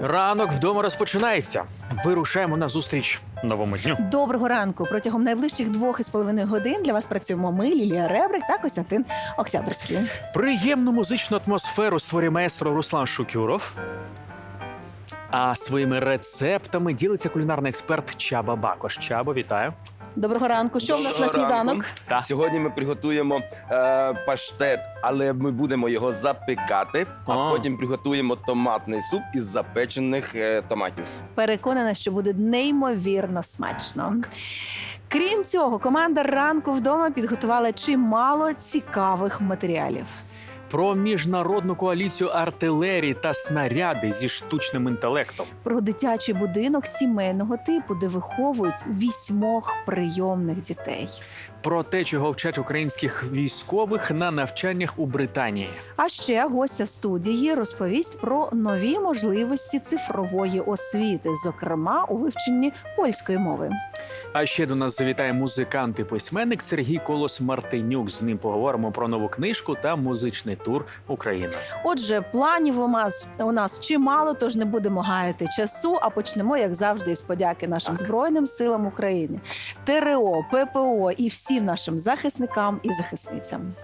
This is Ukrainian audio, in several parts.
Ранок вдома розпочинається. Вирушаємо на зустріч новому дню. Доброго ранку. Протягом найближчих двох із половиною годин для вас працюємо ми, Лілія Ребрик та Костянтин Октябрьський. Приємну музичну атмосферу створює маестро Руслан Шукюров. А своїми рецептами ділиться кулінарний експерт Чаба Бакош. Чабо, вітаю. Доброго ранку. Що в нас на Доброго ранку. сніданок? Та. Сьогодні ми приготуємо е, паштет, але ми будемо його запікати, а А. потім приготуємо томатний суп із запечених е, томатів. Переконана, що буде неймовірно смачно. Крім цього, команда ранку вдома підготувала чимало цікавих матеріалів. Про міжнародну коаліцію артилерії та снаряди зі штучним інтелектом. Про дитячий будинок сімейного типу, де виховують вісьмох прийомних дітей. Про те, чого вчать українських військових на навчаннях у Британії. А ще гостя в студії розповість про нові можливості цифрової освіти, зокрема у вивченні польської мови. А ще до нас завітає музикант і письменник Сергій Колос Мартинюк. З ним поговоримо про нову книжку та музичний тур України. Отже, планів у нас у нас чимало, тож не будемо гаяти часу. А почнемо, як завжди, із подяки нашим збройним силам України, ТРО, ППО і всім нашим захисникам і захисницям.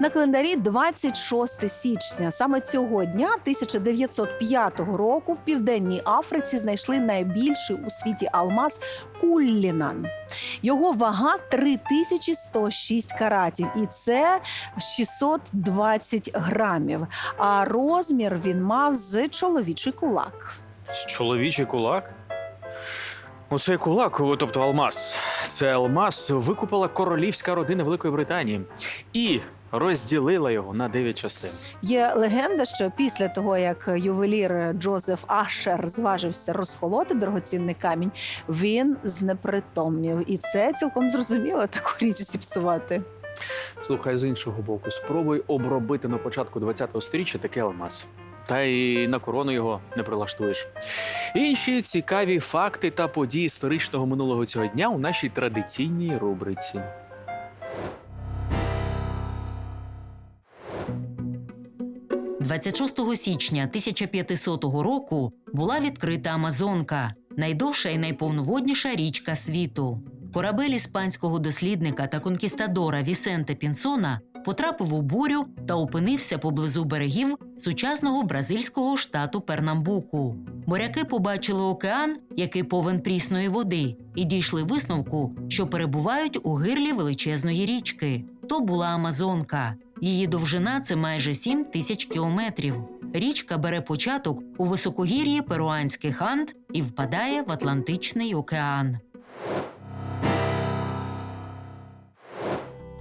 На календарі 26 січня. Саме цього дня, 1905 року, в південній Африці знайшли найбільший у світі алмаз Куллінан. Його вага 3106 каратів, і це 620 грамів. А розмір він мав з чоловічий кулак. Чоловічий кулак. Оцей кулак, тобто алмаз. Це алмаз викупила королівська родина Великої Британії і розділила його на дев'ять частин. Є легенда, що після того, як ювелір Джозеф Ашер зважився розколоти дорогоцінний камінь, він знепритомнів. І це цілком зрозуміло таку річ зіпсувати. Слухай, з іншого боку, спробуй обробити на початку 20-го сторіччя такий алмаз. Та й на корону його не прилаштуєш. Інші цікаві факти та події історичного минулого цього дня у нашій традиційній рубриці. – 26 січня 1500 року була відкрита Амазонка, найдовша і найповноводніша річка світу. Корабель іспанського дослідника та конкістадора Вісенте Пінсона потрапив у бурю та опинився поблизу берегів сучасного бразильського штату Пернамбуку. Моряки побачили океан, який повен прісної води, і дійшли висновку, що перебувають у гирлі величезної річки. То була Амазонка. Її довжина це майже 7 тисяч кілометрів. Річка бере початок у високогір'ї перуанських Анд і впадає в Атлантичний океан.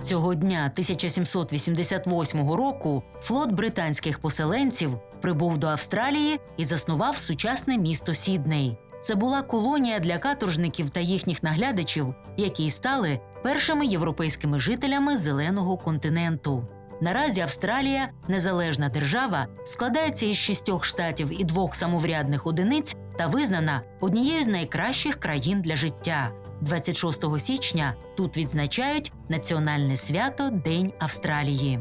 Цього дня 1788 року флот британських поселенців прибув до Австралії і заснував сучасне місто Сідней. Це була колонія для каторжників та їхніх наглядачів, які стали першими європейськими жителями зеленого континенту. Наразі Австралія, незалежна держава, складається із шістьох штатів і двох самоврядних одиниць та визнана однією з найкращих країн для життя. 26 січня тут відзначають національне свято День Австралії.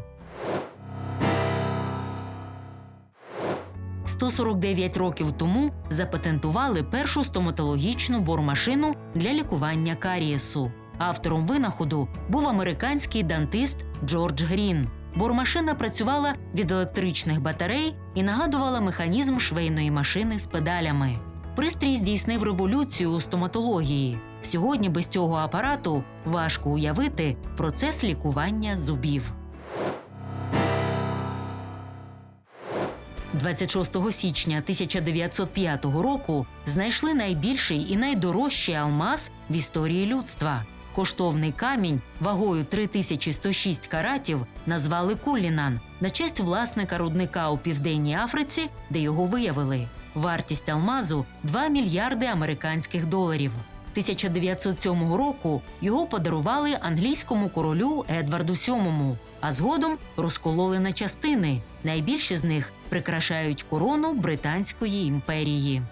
149 років тому запатентували першу стоматологічну бормашину для лікування карієсу. Автором винаходу був американський дантист Джордж Грін. Бормашина працювала від електричних батарей і нагадувала механізм швейної машини з педалями. Пристрій здійснив революцію у стоматології. Сьогодні без цього апарату важко уявити процес лікування зубів. 26 січня 1905 року знайшли найбільший і найдорожчий алмаз в історії людства. Коштовний камінь вагою 3106 каратів назвали Кулінан на честь власника рудника у південній Африці, де його виявили. Вартість алмазу 2 мільярди американських доларів. 1907 року його подарували англійському королю Едварду VII, а згодом розкололи на частини. Найбільші з них прикрашають корону Британської імперії.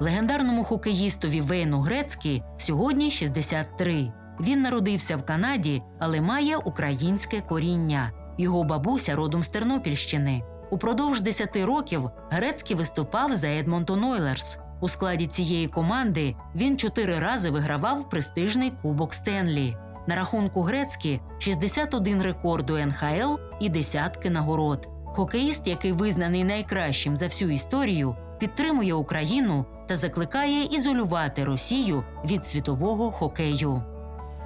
Легендарному хокеїстові Вейну Грецькі сьогодні 63. Він народився в Канаді, але має українське коріння. Його бабуся родом з Тернопільщини. Упродовж 10 років Грецький виступав за Едмонтон Ойлерс. У складі цієї команди він чотири рази вигравав престижний кубок Стенлі. На рахунку Грецькі 61 рекорду НХЛ і десятки нагород. Хокеїст, який визнаний найкращим за всю історію, підтримує Україну та закликає ізолювати Росію від світового хокею.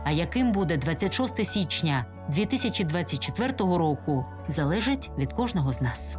А яким буде 26 січня 2024 року, залежить від кожного з нас.